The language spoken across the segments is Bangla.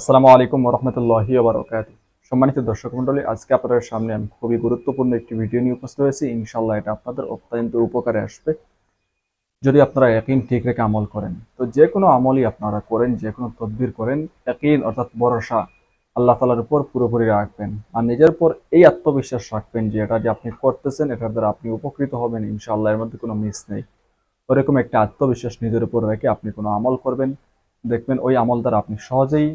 আসসালামু আলাইকুম রহমতুল্লাহি বারকাত সম্মানিত দর্শক মন্ডলী আজকে আপনাদের সামনে আমি খুবই গুরুত্বপূর্ণ একটি ভিডিও নিয়ে উপস্থিত হয়েছি। ইনশাল্লাহ এটা আপনাদের অত্যন্ত উপকারে আসবে। যদি আপনারা একইন ঠিক রেখে আমল করেন, তো যে কোনো আমলই আপনারা করেন, যে কোনো তদবির করেন একইন অর্থাৎ ভরসা আল্লাহ তালার উপর পুরোপুরি রাখবেন। আর নিজের উপর এই আত্মবিশ্বাস রাখবেন যে এটা যে আপনি করতেছেন, এটার দ্বারা আপনি উপকৃত হবেন, ইনশাআল্লাহ এর মধ্যে কোনো মিস নেই। ওরকম একটা আত্মবিশ্বাস নিজের উপর রেখে আপনি কোনো আমল করবেন। দেখবেন ওই আমল দ্বারা আপনি সহজেই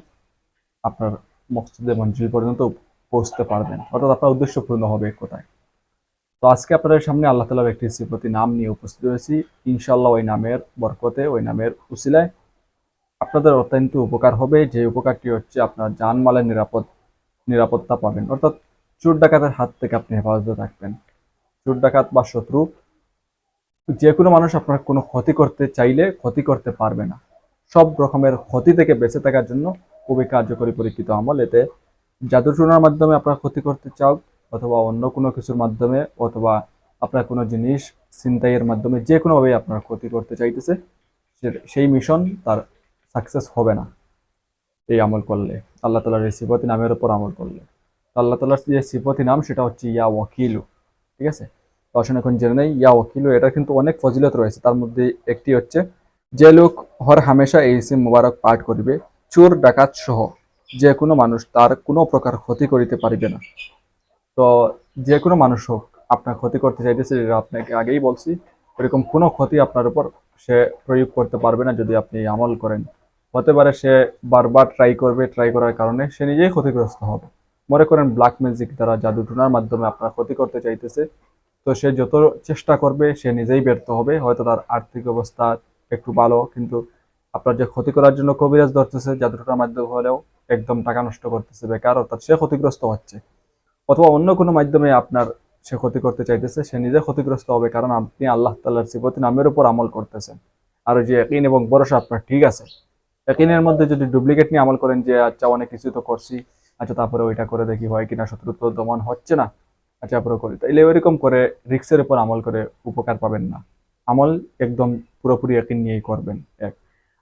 আপনার মকসুদে মঞ্জিল পর্যন্ত পৌঁছতে পারবেন। অর্থাৎ আপনার উদ্দেশ্য পূর্ণ হবে কোথায়? তো আজকে আপনাদের সামনে আল্লাহ তালার একটি শ্রীপতি নাম নিয়ে উপস্থিত হয়েছি। ইনশাল্লাহ ওই নামের বরকতে, ওই নামের উসিলায় আপনাদের অত্যন্ত উপকার হবে। যে উপকারটি হচ্ছে আপনার জানমালের নিরাপদ, নিরাপত্তা পাবেন। অর্থাৎ চোর ডাকাতের হাত থেকে আপনি হেফাজতে থাকবেন। চোর ডাকাত বা শত্রু, যে কোনো মানুষ আপনার কোনো ক্ষতি করতে চাইলে ক্ষতি করতে পারবে না। সব রকমের ক্ষতি থেকে বেঁচে থাকার জন্য খুবই কার্যকরী পরীক্ষিত আমল। এতে জাদু টুনার মাধ্যমে আপনার ক্ষতি করতে চাও অথবা অন্য কোনো কিছুর মাধ্যমে অথবা আপনার কোনো জিনিস ছিনতাইয়ের মাধ্যমে যে কোনোভাবেই আপনার ক্ষতি করতে চাইতেছে সেই মিশন তার সাকসেস হবে না। এই আমল করলে, আল্লাহ তালার এই সিপতি নামের ওপর আমল করলে। আল্লাহ তালার যে সিপতি নাম, সেটা হচ্ছে ইয়া ওয়াকিলু, ঠিক আছে? তো এখন জেনে নেই, ইয়া ওয়াকিলু, এটার কিন্তু অনেক ফজিলত রয়েছে। তার মধ্যে একটি হচ্ছে যে লোক হর হামেশা এই সিম মুবারক পাঠ করিবে, চোর, ডাকাত সহ যে কোনো মানুষ তার কোনো প্রকার ক্ষতি করিতে পারিবে না। তো যে কোনো মানুষ হোক, আপনার ক্ষতি করতে চাইতেছে, যেটা আপনাকে আগেই বলছি, এরকম কোনো ক্ষতি আপনার উপর সে প্রয়োগ করতে পারবে না যদি আপনি আমল করেন। হতে পারে সে বারবার ট্রাই করবে ট্রাই করার কারণে সে নিজেই ক্ষতিগ্রস্ত হবে। মনে করেন ব্ল্যাক ম্যাজিক দ্বারা জাদু টুনার মাধ্যমে আপনার ক্ষতি করতে চাইতেছে, তো সে যত চেষ্টা করবে, সে নিজেই ব্যর্থ হবে, হয়তো তার আর্থিক অবস্থা একটু ভালো, কিন্তু আপনার যে ক্ষতি করার জন্য কবিরাজ ধরতেছে জাদুটার মাধ্যমে হলেও একদম টাকা নষ্ট করতেছে বেকার, অর্থাৎ সে ক্ষতিগ্রস্ত হচ্ছে। অথবা অন্য কোনো মাধ্যমে আপনার সে ক্ষতি করতে চাইতেছে, সে নিজে ক্ষতিগ্রস্ত হবে, কারণ আপনি আল্লাহ তাল্লাহর সিবতী নামের উপর আমল করতেছেন। আর যে একইন এবং ভরসা আপনার ঠিক আছে। একইনের মধ্যে যদি ডুপ্লিকেট নিয়ে আমল করেন যে আচ্ছা অনেক কিছু তো করছি আচ্ছা তারপরে ওইটা করে দেখি হয় কিনা, শত্রুত্ব দমন হচ্ছে না আচ্ছা তারপরে করি। তাইলে ওইরকম করে রিক্সের উপর আমল করে উপকার পাবেন না। আমল একদম পুরোপুরি একই নিয়েই করবেন, এক।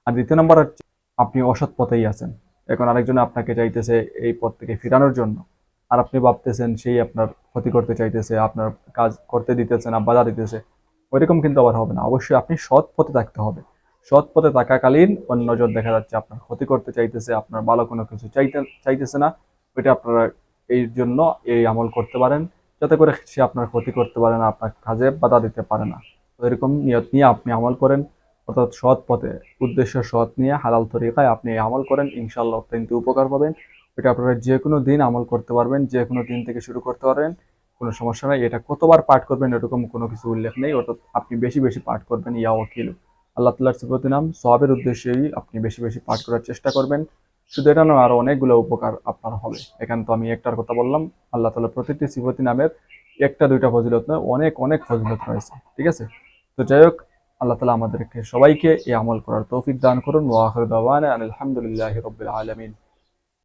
আর দ্বিতীয় নম্বর হচ্ছে, আপনি অসৎ পথেই আছেন। এখন আরেকজন আপনাকে চাইতেছে এই পথ থেকে ফিরানোর জন্য। আর আপনি ভাবতেছেন সেই আপনার ক্ষতি করতে চাইতেছে, আপনার কাজ করতে দিতেছে না, বাধা দিতেছে। ওইরকম কিন্তু আবার হবে না। অবশ্যই আপনি সৎ পথে থাকতে হবে। সৎ পথে থাকাকালীন অন্য নজর দেখা যাচ্ছে আপনার ক্ষতি করতে চাইতেছে, আপনার ভালো কোনো কিছু চাইতে, চাইতেছে না। ওইটা আপনারা এই জন্য এই আমল করতে পারেন, যাতে করে সে আপনার ক্ষতি করতে পারে না, আপনার কাজে বাধা দিতে পারে না। এরকম নিয়ত নিয়ে আপনি আমল করেন, অর্থাৎ সৎ পথে, উদ্দেশ্য সৎ নিয়ে, হালাল তরিকায় আপনি আমল করেন ইনশাল্লাহ অত্যন্ত উপকার পাবেন। এটা আপনারা যে কোনো দিন আমল করতে পারবেন যে কোনো দিন থেকে শুরু করতে পারবেন, কোনো সমস্যা নাই। এটা কতবার পাঠ করবেন এরকম কোনো কিছু উল্লেখ নেই, অর্থাৎ আপনি বেশি বেশি পাঠ করবেন, ইয়া ওকিল আল্লাহ তাল্লাহর সিফতি নাম সবের উদ্দেশ্যেই আপনি বেশি বেশি পাঠ করার চেষ্টা করবেন। শুধু এটা নয়, আরও অনেকগুলো উপকার আপনার হবে। এখানে তো আমি একটার কথা বললাম, আল্লাহ তালা প্রতিটি সিফতি নামের একটা, দুইটা ফজিলত নয় অনেক অনেক ফজিলত রয়েছে, ঠিক আছে? তো যাই হোক, আল্লাহ তালা আমাদেরকে সবাইকে এই আমল করার তৌফিক দান করুন। ওয়াহর দাওয়ান আলহামদুলিল্লাহ রবিল আলমিন।